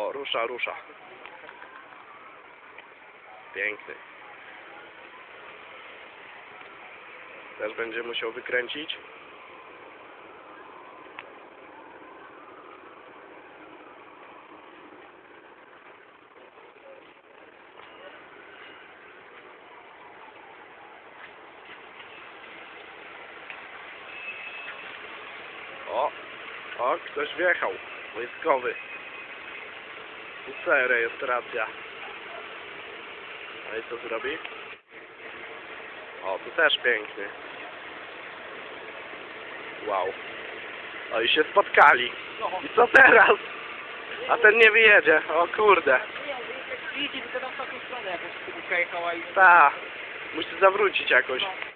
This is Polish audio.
O, rusza, rusza. Piękny. Też będzie musiał wykręcić. O, o, ktoś wjechał. Wojskowy. UC rejestracja. No i co zrobi? O, tu też piękny. Wow. O i się spotkali. I co teraz? A ten nie wyjedzie. O kurde. Idzie tylko na taką stronę jakoś tu przejechała i... Ta. Musi zawrócić jakoś. No.